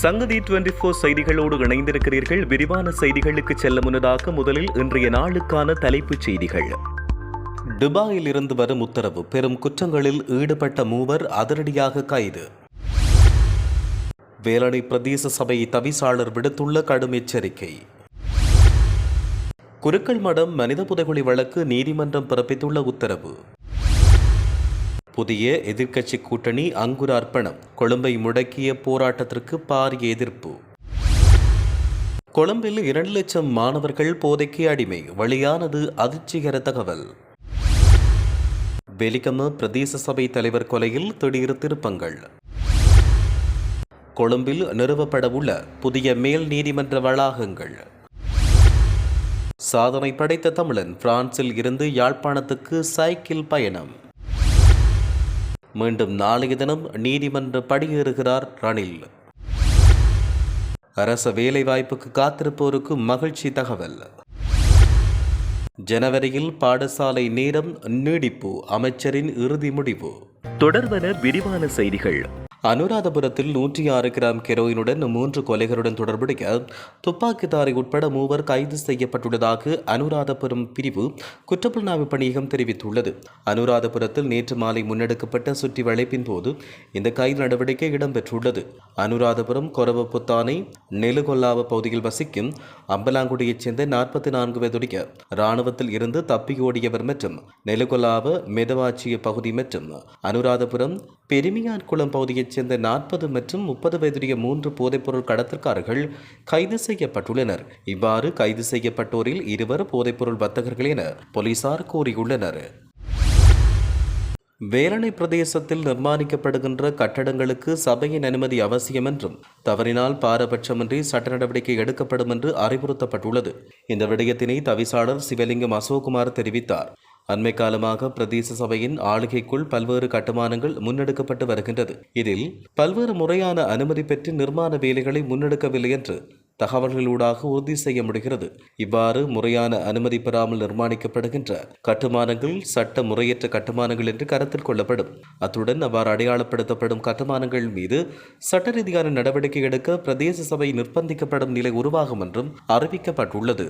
சங்கதி twenty four செய்திகளோடு இணைந்திருக்கிறீர்கள். விரிவான செய்திகளுக்கு செல்ல முன்னதாக முதலில் இன்றைய நாளுக்கான தலைப்புச் செய்திகள். துபாயில் இருந்து வரும் உத்தரவு பெரும் குற்றங்களில் ஈடுபட்ட மூவர் அதிரடியாக கைது. வேலணை பிரதேச சபை தவிசாளர் விடுத்துள்ள கடும் எச்சரிக்கை. குருக்கள் மடம் மனித புதைகுழி வழக்கு நீதிமன்றம் பிறப்பித்துள்ள உத்தரவு. புதிய எதிர்க்கட்சி கூட்டணி அங்குர அர்ப்பணம் கொழும்பை முடக்கிய போராட்டத்திற்கு பாரிய எதிர்ப்பு. கொழும்பில் இரண்டு லட்சம் மாணவர்கள் போதைக்கு அடிமை. வெளியானது அதிர்ச்சிகர தகவல். வெலிகம பிரதேச சபை தலைவர் கொலையில் திடீர் திருப்பங்கள். கொழும்பில் நிறுவப்படவுள்ள புதிய மேல் நீதிமன்ற வளாகங்கள். சாதனை படைத்த தமிழன் பிரான்சில் இருந்து யாழ்ப்பாணத்துக்கு சைக்கிள் பயணம். மீண்டும் நாளைய தினம் நீதிமன்ற படியேறுகிறார் ரணில். அரச வேலைவாய்ப்புக்கு காத்திருப்போருக்கு மகிழ்ச்சி தகவல். ஜனவரியில் பாடசாலை நேரம் நீடிப்பு அமைச்சரின் இறுதி முடிவு. தொடர்வன விரிவான செய்திகள். அனுராதபுரத்தில் நூற்றி ஆறு கிராம் கெரோயினுடன் மூன்று கொலைகளுடன் தொடர்புடைய துப்பாக்கிதாரி உட்பட மூவர் கைது செய்யப்பட்டுள்ளதாக அனுராதபுரம் பிரிவு குற்றப்புலனாய்வு பணியகம் தெரிவித்துள்ளது. அனுராதபுரத்தில் நேற்று மாலை முன்னெடுக்கப்பட்ட சுற்றி வளைப்பின் போது இந்த கைது நடவடிக்கை இடம்பெற்றுள்ளது. அனுராதபுரம் கொரவப்புத்தானை நெலுகொல்லாவ பகுதியில் வசிக்கும் அம்பலாங்குடியைச் சேர்ந்த நாற்பத்தி நான்கு வயதுடைய இராணுவத்தில் இருந்து தப்பியோடியவர் மற்றும் நெலுகொல்லாவ மெதவாச்சிய பகுதி மற்றும் அனுராதபுரம் பெருமியான் குளம் பகுதியைச் சேர்ந்த நாற்பது மற்றும் முப்பது வயதுடைய மூன்று போதைப்பொருள் கடத்தல்காரர்கள் கைது செய்யப்பட்டுள்ளனர். இவ்வாறு கைது செய்யப்பட்டோரில் இருவர் போதைப்பொருள் வர்த்தகர்கள் என போலீசார் கூறியுள்ளனர். வேலணை பிரதேசத்தில் நிர்மாணிக்கப்படுகின்ற கட்டடங்களுக்கு சபையின் அனுமதி அவசியம் என்றும் தவறினால் பாரபட்சமின்றி சட்ட நடவடிக்கை எடுக்கப்படும் என்று அறிவுறுத்தப்பட்டுள்ளது. இந்த விடயத்தினை தவிசாளர் சிவலிங்கம் அசோக்குமார் தெரிவித்தார். அண்மை காலமாக பிரதேச சபையின் ஆளுகைக்குள் பல்வேறு கட்டுமானங்கள் முன்னெடுக்கப்பட்டு வருகின்றது. இதில் பல்வேறு முறையான அனுமதி பெற்று நிர்மாண வேலைகளை முன்னெடுக்கவில்லை என்று தகவல்களூடாக உறுதி செய்ய முடிகிறது. இவ்வாறு முறையான அனுமதி பெறாமல் நிர்மாணிக்கப்படுகின்ற கட்டுமானங்கள் சட்ட முறையற்ற கட்டுமானங்கள் என்று கருத்தில் கொள்ளப்படும். அத்துடன் அவ்வாறு அடையாளப்படுத்தப்படும் கட்டுமானங்கள் மீது சட்ட ரீதியான நடவடிக்கை எடுக்க பிரதேச சபை நிர்பந்திக்கப்படும் நிலை உருவாகும் என்றும் அறிவிக்கப்பட்டுள்ளது.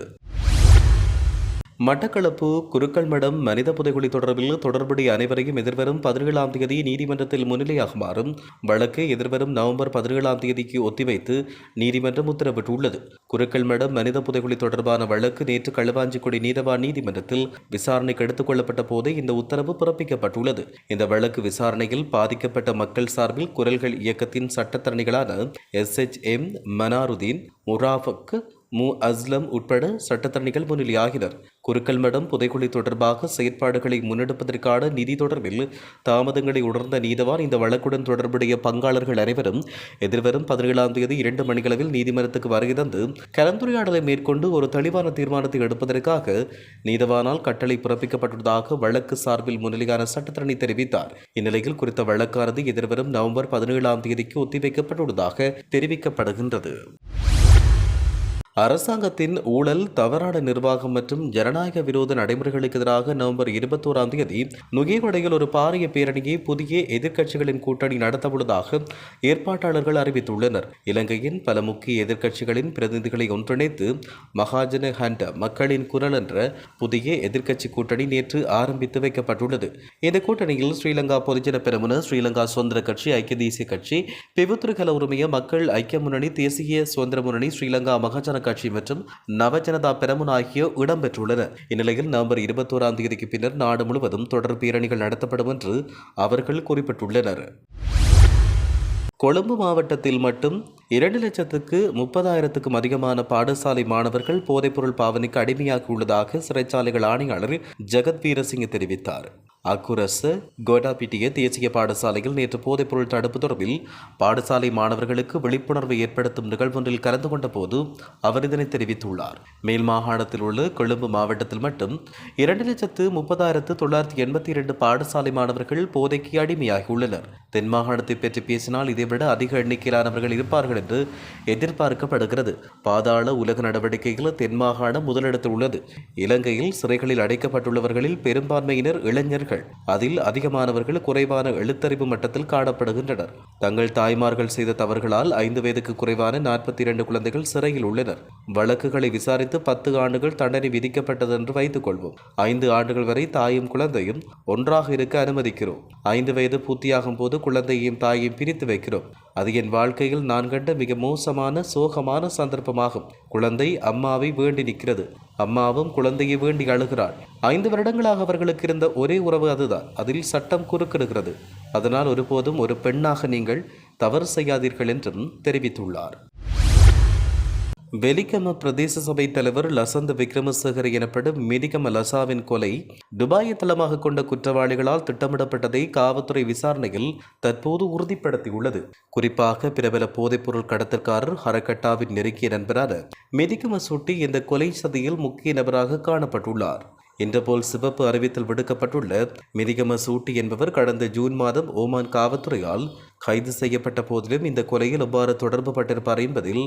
மட்டக்களப்பு குருக்கள் மடம் மனித புதைகுழி தொடர்பில் தொடர்புடைய அனைவரையும் எதிர்வரும் பதினேழாம் தேதி நீதிமன்றத்தில் முன்னிலையாகுமாறும் வழக்கு எதிர்வரும் நவம்பர் பதினேழாம் தேதிக்கு ஒத்திவைத்து நீதிமன்றம் உத்தரவிட்டுள்ளது. குருக்கள் மடம் மனித புதைகுழி தொடர்பான வழக்கு நேற்று களுவாஞ்சிக்குடி நீதவான் நீதிமன்றத்தில் விசாரணைக்கு எடுத்துக் கொள்ளப்பட்ட போதே இந்த உத்தரவு பிறப்பிக்கப்பட்டுள்ளது. இந்த வழக்கு விசாரணையில் பாதிக்கப்பட்ட மக்கள் சார்பில் குரல்கள் இயக்கத்தின் சட்டத்தரணிகளான S H M Manarudeen Murafak மு அஸ்லம் உட்பட சட்டத்தரணிகள் முன்னிலையாகினர். குருக்கல் மடம் புதைக்குழி தொடர்பாக செயற்பாடுகளை முன்னெடுப்பதற்கான நிதி தொடர்பில் தாமதங்களை உணர்ந்த நீதவான் இந்த வழக்குடன் தொடர்புடைய பங்காளர்கள் அனைவரும் எதிர்வரும் பதினேழாம் தேதி இரண்டு மணிகளவில் நீதிமன்றத்துக்கு வருகை தந்து கலந்துரையாடலை மேற்கொண்டு ஒரு தெளிவான தீர்மானத்தை எடுப்பதற்காக நீதவானால் கட்டளை பிறப்பிக்கப்பட்டுள்ளதாக வழக்கு சார்பில் முன்னிலையான சட்டத்தரணி தெரிவித்தார். இந்நிலையில் குறித்த வழக்கானது எதிர்வரும் நவம்பர் பதினேழாம் தேதிக்கு ஒத்திவைக்கப்பட்டுள்ளதாக தெரிவிக்கப்படுகின்றது. அரசாங்கத்தின் ஊழல் தவறான நிர்வாகம் மற்றும் ஜனநாயக விரோத நடைமுறைகளுக்கு எதிராக நவம்பர் இருபத்தோராம் தேதி நுகேவடையில் ஒரு பாரிய பேரணியை புதிய எதிர்க்கட்சிகளின் கூட்டணி நடத்தவுள்ளதாக ஏற்பாட்டாளர்கள் அறிவித்துள்ளனர். இலங்கையின் பல முக்கிய எதிர்க்கட்சிகளின் பிரதிநிதிகளை ஒன்றிணைத்து மகாஜன ஹண்ட மக்களின் குரல் என்ற புதிய எதிர்க்கட்சி கூட்டணி நேற்று ஆரம்பித்து வைக்கப்பட்டுள்ளது. இந்த கூட்டணியில் ஸ்ரீலங்கா பொதுஜன பெரமுன ஸ்ரீலங்கா சுதந்திர கட்சி ஐக்கிய தேசிய கட்சி பிபுத்திருகல உரிமைய மக்கள் ஐக்கிய முன்னணி தேசிய சுதந்திர முன்னணி ஸ்ரீலங்கா மகாஜன கட்சி மற்றும் நவஜனதா பெரமுன் ஆகிய இடம்பெற்றுள்ளன. இந்நிலையில் நவம்பர் இருபத்தோராம் தேதிக்கு பின்னர் நாடு முழுவதும் தொடர் பேரணிகள் நடத்தப்படும் என்று அவர்கள் குறிப்பிட்டுள்ளனர். கொழும்பு மாவட்டத்தில் மட்டும் இரண்டு லட்சத்துக்கு முப்பதாயிரத்துக்கும் அதிகமான பாடசாலை மாணவர்கள் போதைப்பொருள் பாவனைக்கு அடிமையாகியுள்ளதாக சிறைச்சாலைகள் ஆணையாளர் ஜெகத் வீரசிங்க தெரிவித்தார். அக்குரசு கோடாபிட்டிய தேசிய பாடசாலையில் நேற்று போதைப்பொருள் தடுப்பு தொடர்பில் பாடசாலை மாணவர்களுக்கு விழிப்புணர்வு ஏற்படுத்தும் நிகழ்வொன்றில் கலந்து கொண்ட போது அவர் இதனை தெரிவித்துள்ளார். மேல் மாகாணத்தில் உள்ள கொழும்பு மாவட்டத்தில் மட்டும் இரண்டு லட்சத்து முப்பதாயிரத்து தொள்ளாயிரத்தி எண்பத்தி இரண்டு பாடசாலை மாணவர்கள் போதைக்கு அடிமையாகியுள்ளனர். தென் மாகாணத்தை பற்றி பேசினால் இதைவிட அதிக எண்ணிக்கையிலானவர்கள் இருப்பார்கள் என்று எதிர்பார்க்கப்படுகிறது. பாதாள உலக நடவடிக்கையில் தென் மாகாணம் முதலிடத்தில் உள்ளது. இலங்கையில் சிறைகளில் அடைக்கப்பட்டுள்ளவர்களில் பெரும்பான்மையினர் இளைஞர்கள். வருகின்றனர் அதில் அதிகமானவர்கள் குறைவான எழுத்தறிவு மட்டத்தில் காணப்படுகின்றனர். தங்கள் தாய்மார்கள் செய்த தவறுகளால் ஐந்து வயதுக்கு குறைவான நாற்பத்தி இரண்டு குழந்தைகள் சிறையில் உள்ளனர். வழக்குகளை விசாரித்து பத்து ஆண்டுகள் தண்டனை விதிக்கப்பட்டது என்று வைத்துக் கொள்வோம். ஐந்து ஆண்டுகள் வரை தாயும் குழந்தையும் ஒன்றாக இருக்க அனுமதிக்கிறோம். ஐந்து வயது பூர்த்தியாகும் போது குழந்தையையும் தாயையும் பிரித்து வைக்கிறோம். அது என் வாழ்க்கையில் நான் கண்ட மிக மோசமான சோகமான சந்தர்ப்பமாகும். குழந்தை அம்மாவை வேண்டி நிற்கிறது. அம்மாவும் குழந்தையை வேண்டி அழுகிறாள். ஐந்து வருடங்களாக அவர்களுக்கு இருந்த ஒரே உறவு அதுதான். அதில் சட்டம் குறுக்கிடுகிறது. அதனால் ஒருபோதும் ஒரு பெண்ணாக நீங்கள் தவறு செய்யாதீர்கள் என்றும் தெரிவித்துள்ளார். வெலிகம பிரதேச சபை தலைவர் லசந்த விக்ரமசேகர் எனப்படும் மினிகம லசாவின் கொலை துபாயை தளமாக கொண்ட குற்றவாளிகளால் திட்டமிடப்பட்டதை காவல்துறை விசாரணையில் தற்போது உறுதிப்படுத்தியுள்ளது. குறிப்பாக பிரபல போதைப்பொருள் கடத்தற்காரர் ஹரகட்டாவின் நெருங்கிய நண்பரான மெதிகம சுட்டி இந்த கொலை சதியில் முக்கிய நபராக காணப்பட்டுள்ளார். இன்டர்போல் சிவப்பு அறிவித்தல் விடுக்கப்பட்டுள்ள மிதிகம சூட்டி என்பவர் கடந்த ஜூன் மாதம் ஓமான் காவல்துறையால் கைது செய்யப்பட்ட போதிலும் இந்த கொலையில் எவ்வாறு தொடர்பு பட்டிருப்பார் என்பதில்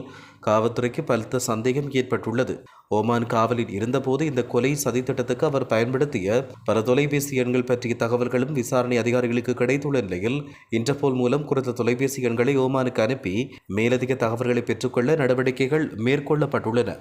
காவல்துறைக்கு பலத்த சந்தேகம் ஏற்பட்டுள்ளது. ஓமான் காவலில் இருந்தபோது இந்த கொலை சதித்திட்டத்துக்கு அவர் பயன்படுத்திய பல தொலைபேசி எண்கள் பற்றிய தகவல்களும் விசாரணை அதிகாரிகளுக்கு கிடைத்துள்ள நிலையில் இன்டர்போல் மூலம் குறித்த தொலைபேசி எண்களை ஓமானுக்கு அனுப்பி மேலதிக தகவல்களை பெற்றுக்கொள்ள நடவடிக்கைகள் மேற்கொள்ளப்பட்டுள்ளன.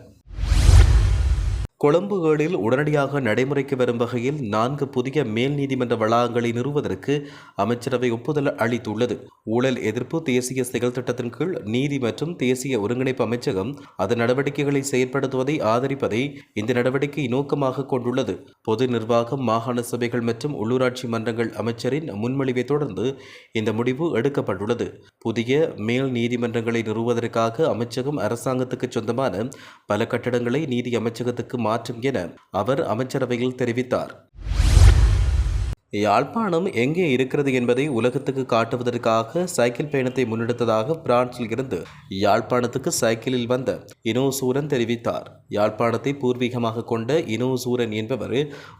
கொழும்பு ஏழில் உடனடியாக நடைமுறைக்கு வரும் வகையில் நான்கு புதிய மேல் நீதிமன்ற வளாகங்களை நிறுவுவதற்கு அமைச்சரவை ஒப்புதல் அளித்துள்ளது. ஊழல் எதிர்ப்பு தேசிய செயல் திட்டத்தின் கீழ் நீதி மற்றும் தேசிய ஒருங்கிணைப்பு அமைச்சகம் அதன் நடவடிக்கைகளை செயற்படுத்துவதை ஆதரிப்பதை இந்த நடவடிக்கை நோக்கமாக கொண்டுள்ளது. பொது நிர்வாகம் மாகாண சபைகள் மற்றும் உள்ளூராட்சி மன்றங்கள் அமைச்சரின் முன்மொழிவை தொடர்ந்து இந்த முடிவு எடுக்கப்பட்டுள்ளது. புதிய மேல் நீதிமன்றங்களை நிறுவுவதற்காக அமைச்சகம் அரசாங்கத்துக்கு சொந்தமான பல கட்டடங்களை நீதி அமைச்சகத்துக்கு மாற்றும் என அவர் அமைச்சரவையில் தெரிவித்தார். யாழ்ப்பாணம் எங்கே இருக்கிறது என்பதை உலகத்துக்கு காட்டுவதற்காக சைக்கிள் பயணத்தை முன்னெடுத்ததாக பிரான்சில் இருந்து யாழ்ப்பாணத்துக்கு சைக்கிளில் வந்த இனோசூரன் தெரிவித்தார். யாழ்ப்பாணத்தை பூர்வீகமாக கொண்ட இனோசூரன் என்பவர்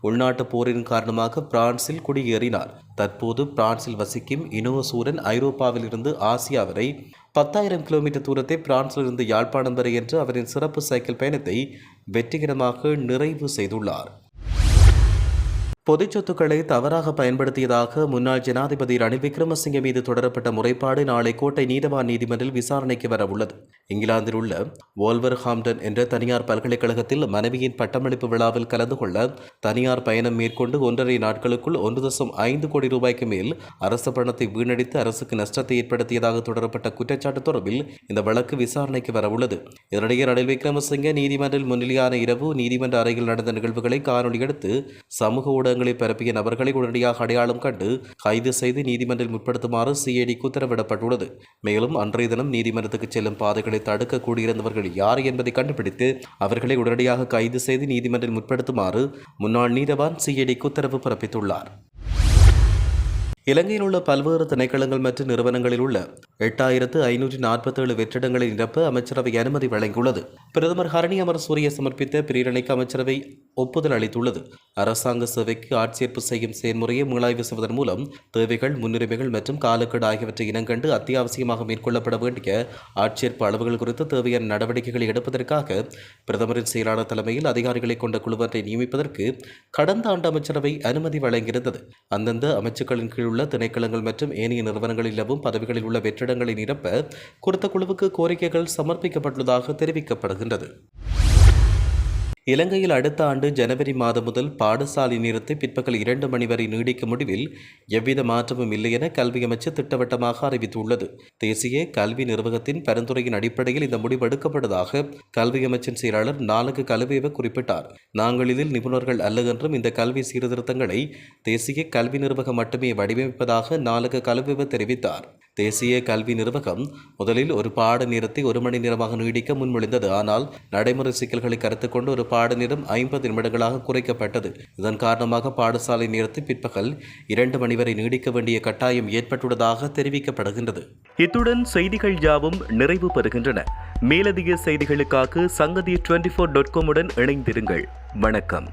உள்நாட்டு போரின் காரணமாக பிரான்சில் குடியேறினார். தற்போது பிரான்சில் வசிக்கும் இனோசூரன் ஐரோப்பாவிலிருந்து ஆசியா வரை பத்தாயிரம் கிலோமீட்டர் தூரத்தை பிரான்சிலிருந்து யாழ்ப்பாணம் வரை என்று அவரின் சிறப்பு சைக்கிள் பயணத்தை வெற்றிகரமாக நிறைவு செய்துள்ளார். பொதுச் சொத்துக்களை தவறாக பயன்படுத்தியதாக முன்னாள் ஜனாதிபதி ரணில் விக்ரமசிங்க மீது தொடரப்பட்ட முறைப்பாடு நாளை கோட்டை நீதவான் நீதிமன்றில் விசாரணைக்கு வர உள்ளது. இங்கிலாந்தில் உள்ள வோல்வர் ஹாம்டன் என்ற தனியார் பல்கலைக்கழகத்தில் மனைவியின் பட்டமளிப்பு விழாவில் கலந்து கொள்ள தனியார் பயணம் மேற்கொண்டு ஒன்றரை நாட்களுக்குள் ஒன்று தசம் ஐந்து கோடி ரூபாய்க்கு மேல் அரசு பணத்தை வீணடித்து அரசுக்கு நஷ்டத்தை ஏற்படுத்தியதாக தொடரப்பட்ட குற்றச்சாட்டு தொடர்பில் இந்த வழக்கு விசாரணைக்கு வர உள்ளது. இதனிடையே ரணில் விக்ரமசிங்க நீதிமன்றில் முன்னிலையான இரவு நீதிமன்ற அறையில் நடந்த நிகழ்வுகளை காணொலி எடுத்து சமூக ஊடக ஊடகங்களில் பரப்பிய நபர்களை உடனடியாக அடையாளம் கண்டு கைது செய்து நீதிமன்றில் முற்படுத்துமாறு சிஐடிக்கு உத்தரவிடப்பட்டுள்ளது. மேலும் அன்றைய தினம் நீதிமன்றத்துக்கு செல்லும் பாதைகளை தடுக்க கூடியிருந்தவர்கள் யார் என்பதை கண்டுபிடித்து அவர்களை உடனடியாக கைது செய்து நீதிமன்றில் முற்படுத்துமாறு முன்னாள் நீதவான் சிஐடிக்கு உத்தரவு பிறப்பித்துள்ளார். இலங்கையில் உள்ள பல்வேறு திணைக்களங்கள் மற்றும் நிறுவனங்களில் உள்ள எட்டாயிரத்து ஐநூற்றி நாற்பத்தேழு வெற்றிடங்களை நிரப்ப அமைச்சரவை அனுமதி வழங்கியுள்ளது. பிரதமர் ஹரணி அமர் சூரிய சமர்ப்பித்த பிரேரணைக்கு அமைச்சரவை ஒப்புதல் அளித்துள்ளது. அரசாங்க சேவைக்கு ஆட்சேர்ப்பு செய்யும் செயல்முறையை மீளாய்வு செய்வதன் மூலம் தேவைகள் முன்னுரிமைகள் மற்றும் காலக்கெடு ஆகியவற்றை இனங்கண்டு அத்தியாவசியமாக மேற்கொள்ளப்பட வேண்டிய ஆட்சேர்ப்பு அளவுகள் குறித்து தேவையான நடவடிக்கைகளை எடுப்பதற்காக பிரதமரின் செயலாளர் தலைமையில் அதிகாரிகளை கொண்ட குழுவொன்றை நியமிப்பதற்கு கடந்த ஆண்டு அமைச்சரவை அனுமதி வழங்கியிருந்தது. அந்தந்த அமைச்சுக்களின் கீழ் உள்ள திணைக்களங்கள் மற்றும் ஏனைய நிறுவனங்களில் நிலவும் பதவிகளில் உள்ள வெற்றிடங்களை நிரப்ப குறித்த குழுவுக்கு கோரிக்கைகள் சமர்ப்பிக்கப்பட்டுள்ளதாக தெரிவிக்கப்படுகின்றது. இலங்கையில் அடுத்த ஆண்டு ஜனவரி மாதம் முதல் பாடசாலை நேரத்தை பிற்பகல் இரண்டு மணி வரை நீடிக்கும் முடிவில் எவ்வித மாற்றமும் இல்லை என கல்வி அமைச்சர் திட்டவட்டமாக அறிவித்துள்ளது. தேசிய கல்வி நிர்வாகத்தின் பரிந்துரையின் அடிப்படையில் இந்த முடிவு எடுக்கப்பட்டதாக கல்வி அமைச்சின் செயலாளர் நாளுக்கு கல்வியவ குறிப்பிட்டார். நாங்கள் இதில் நிபுணர்கள் அல்ல என்றும் இந்த கல்வி சீர்திருத்தங்களை தேசிய கல்வி நிர்வாகம் மட்டுமே வடிவமைப்பதாக நாளுக்கு கல்வியவ தெரிவித்தார். தேசிய கல்வி நிர்வாகம் முதலில் ஒரு பாட நேரத்தை ஒரு மணி நேரமாக நீடிக்க முன்மொழிந்தது. ஆனால் நடைமுறை சிக்கல்களை கருத்து கொண்டு ஒரு பாட நேரம் ஐம்பது நிமிடங்களாக குறைக்கப்பட்டது. இதன் காரணமாக பாடசாலை நேரத்தை பிற்பகல் இரண்டு மணி வரை நீடிக்க வேண்டிய கட்டாயம் ஏற்பட்டுள்ளதாக தெரிவிக்கப்படுகின்றது. இத்துடன் செய்திகள் யாவும் நிறைவு பெறுகின்றன. மேலதிக செய்திகளுக்காக சங்கதி டுவெண்டி ஃபோர் டாட் காமுடன் இணைந்திருங்கள். வணக்கம்.